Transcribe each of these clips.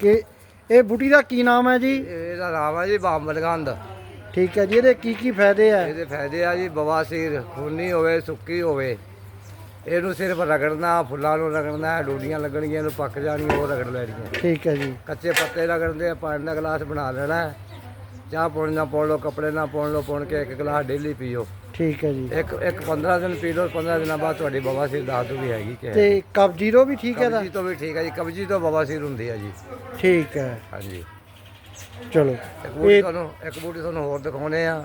ਕਿ ਇਹ ਬੂਟੀ ਦਾ ਕੀ ਨਾਮ ਹੈ ਜੀ? ਇਹਦਾ ਨਾਮ ਹੈ ਜੀ ਬਾਂਬਲਗੰਦ ਠੀਕ ਹੈ ਜੀ ਇਹਦੇ ਕੀ ਕੀ ਫਾਇਦੇ ਹੈ ਇਹਦੇ ਫਾਇਦੇ ਆ ਜੀ ਬਵਾਸੀਰ ਖੂਨੀ ਹੋਵੇ ਸੁੱਕੀ ਹੋਵੇ। ਇਹਨੂੰ ਸਿਰਫ ਰਗੜਨਾ ਫੁੱਲਾਂ ਨੂੰ ਰਗੜਨਾ ਡੂਡੀਆਂ ਲੱਗਣਗੀਆਂ ਇਹਨੂੰ ਪੱਕ ਜਾਣੀਆਂ ਉਹ ਰਗੜ ਲੈਣੀਆਂ। ਠੀਕ ਹੈ ਜੀ। ਕੱਚੇ ਪੱਤੇ ਰਗੜਦੇ ਆ ਪਾਣੀ ਦਾ ਗਲਾਸ ਬਣਾ ਲੈਣਾ। ਚਾਹ ਪਾਣੀ ਨਾਲ ਪਾਉਣ ਲਓ ਕੱਪੜੇ ਨਾਲ ਪਾਉਣ ਲਓ ਪਾਉਣ ਕੇ ਇੱਕ ਗਲਾਸ ਡੇਲੀ ਪੀਓ। ਠੀਕ ਹੈ ਜੀ। ਇੱਕ ਇੱਕ 15 ਦਿਨ ਪੀ ਲਓ 15 ਦਿਨਾਂ ਬਾਅਦ ਤੁਹਾਡੀ ਬਵਾਸੀਰ ਦੱਸ ਦੂਗੀ ਹੈਗੀ ਕਿ ਤੇ ਕਬਜੀ ਤੋਂ ਵੀ ਠੀਕ ਹੈ ਦਾ ਕਬਜੀ ਤੋਂ ਵੀ ਠੀਕ ਹੈ ਜੀ ਕਬਜੀ ਤੋਂ ਬਵਾਸੀਰ ਹੁੰਦੀ ਹੈ ਜੀ। ਠੀਕ ਹੈ। ਹਾਂਜੀ। ਚਲੋ। ਇੱਕ ਬੂਟੀ ਤੁਹਾਨੂੰ ਇੱਕ ਬੂਟੀ ਤੁਹਾਨੂੰ ਹੋਰ ਦਿਖਾਉਣੇ ਆ।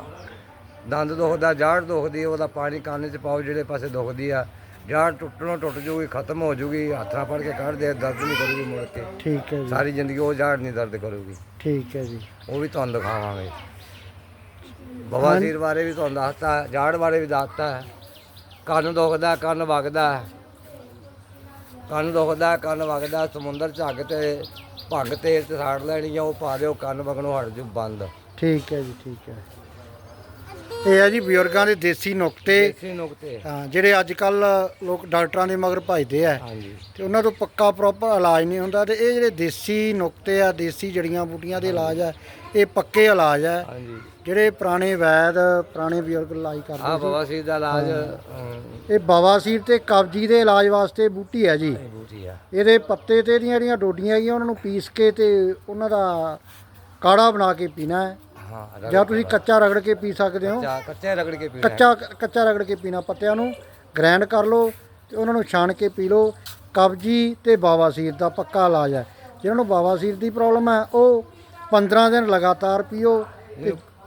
ਦੰਦ ਦੁਖਦਾ ਜਾੜ ਦੁਖਦੀ ਉਹਦਾ ਪਾਣੀ ਕੰਨ 'ਚ ਪਾਓ ਜਿਹੜੇ ਪਾਸੇ ਦੁਖਦੀ ਆ। ਜਾੜ ਟੁੱਟਣੋਂ ਟੁੱਟ ਜੂਗੀ ਖਤਮ ਹੋ ਜੂਗੀ ਹੱਥ ਫੜ ਕੇ ਕੱਢ ਦੇ ਦਰਦ ਨਹੀਂ ਕਰੂਗੀ ਮੁੜ ਕੇ। ਠੀਕ ਹੈ ਜੀ। ਸਾਰੀ ਜ਼ਿੰਦਗੀ ਉਹ ਜਾੜ ਨਹੀਂ ਦਰਦ ਕਰੂਗੀ। ਠੀਕ ਹੈ ਜੀ। ਉਹ ਵੀ ਤੁਹਾਨੂੰ ਦਿਖਾਵਾਂਗੇ। ਬਵਾਸੀਰ ਬਾਰੇ ਵੀ ਤੁਹਾਨੂੰ ਦੱਸਤਾ ਜਾੜ ਬਾਰੇ ਵੀ ਦੱਸਤਾ ਕੰਨ ਦੁਖਦਾ ਕੰਨ ਵਗਦਾ ਕੰਨ ਦੁਖਦਾ ਕੰਨ ਵਗਦਾ ਸਮੁੰਦਰ ਝੱਗ ਤੇ ਭੰਗ ਤੇਲ ਤੇ ਸਾੜ ਲੈਣੀ ਆ ਉਹ ਪਾ ਦਿਓ ਕੰਨ ਵਗਣੋਂ ਹਟ ਜੂ ਬੰਦ। ਠੀਕ ਹੈ ਜੀ ਠੀਕ ਹੈ। ਇਹ ਹੈ ਜੀ ਬਜ਼ੁਰਗਾਂ ਦੇ ਦੇਸੀ ਨੁਕਤੇ। ਦੇਸੀ ਨੁਕਤੇ। ਹਾਂ, ਜਿਹੜੇ ਅੱਜ ਕੱਲ ਲੋਕ ਡਾਕਟਰਾਂ ਦੇ ਮਗਰ ਭਜਦੇ ਆ। ਹਾਂਜੀ। ਤੇ ਉਹਨਾਂ ਤੋਂ ਪੱਕਾ ਪ੍ਰੋਪਰ ਇਲਾਜ ਨਹੀਂ ਹੁੰਦਾ ਤੇ ਇਹ ਜਿਹੜੇ ਦੇਸੀ ਨੁਕਤੇ ਆ ਦੇਸੀ ਜੜੀਆਂ ਬੂਟੀਆਂ ਦੇ ਇਲਾਜ ਆ ਇਹ ਪੱਕੇ ਇਲਾਜ ਆ। ਹਾਂਜੀ। ਜਿਹੜੇ ਪੁਰਾਣੇ ਵੈਦ ਪੁਰਾਣੇ ਬਜ਼ੁਰਗ ਇਲਾਜ ਆ ਕਰਦੇ ਬਵਾਸੀਰ ਦਾ ਇਲਾਜ ਅਮ, ਸੀ ਇਹ ਬਵਾਸੀਰ ਤੇ ਕਬਜੀ ਦੇ ਇਲਾਜ ਵਾਸਤੇ ਬੂਟੀ ਹੈ ਜੀ। ਇਹ ਬੂਟੀ ਆ। ਇਹਦੇ ਪੱਤੇ ਤੇ ਇਹਦੀਆਂ ਜਿਹੜੀਆਂ ਡੋਡੀਆਂ ਹੈਗੀਆਂ ਉਹਨਾਂ ਨੂੰ ਪੀਸ ਕੇ ਤੇ ਉਹਨਾਂ ਦਾ ਕਾੜਾ ਬਣਾ ਕੇ ਪੀਣਾ। ਹੈ ਹਾਂ ਜਾਂ ਤੁਸੀਂ ਕੱਚਾ ਰਗੜ ਕੇ ਪੀ ਸਕਦੇ ਹੋ। ਕੱਚਾ ਕੱਚੇ ਰਗੜ ਕੇ ਪੀਣਾ। ਕੱਚਾ ਕੱਚਾ ਰਗੜ ਕੇ ਪੀਣਾ। ਪੱਤਿਆਂ ਨੂੰ ਗ੍ਰਾਈਂਡ ਕਰ ਲਓ ਤੇ ਉਹਨਾਂ ਨੂੰ ਛਾਣ ਕੇ ਪੀ ਲਓ। ਕਬਜੀ ਤੇ ਬਾਵਾਸੀਰ ਦਾ ਪੱਕਾ ਇਲਾਜ ਹੈ। ਜਿਹਨਾਂ ਨੂੰ ਬਾਵਾਸੀਰ ਦੀ ਪ੍ਰੋਬਲਮ ਹੈ ਉਹ 15 ਦਿਨ ਲਗਾਤਾਰ ਪੀਓ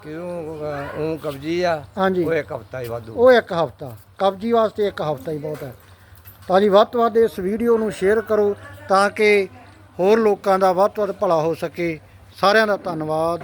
ਕਿਉਂ ਉਹ ਕਬਜੀ ਆ? ਹਾਂਜੀ। ਉਹ ਇੱਕ ਹਫਤਾ ਹੀ ਵਾਧੂ। ਉਹ ਇੱਕ ਹਫਤਾ। ਕਬਜੀ ਵਾਸਤੇ ਇੱਕ ਹਫਤਾ ਹੀ ਬਹੁਤ ਹੈ। ਤਾਂ ਜੀ ਵੱਧ ਤੋਂ ਵੱਧ ਇਸ ਵੀਡੀਓ ਨੂੰ ਸ਼ੇਅਰ ਕਰੋ ਤਾਂ ਕਿ ਹੋਰ ਲੋਕਾਂ ਦਾ ਵੱਧ ਤੋਂ ਵੱਧ ਭਲਾ ਹੋ ਸਕੇ। ਸਾਰਿਆਂ ਦਾ ਧੰਨਵਾਦ।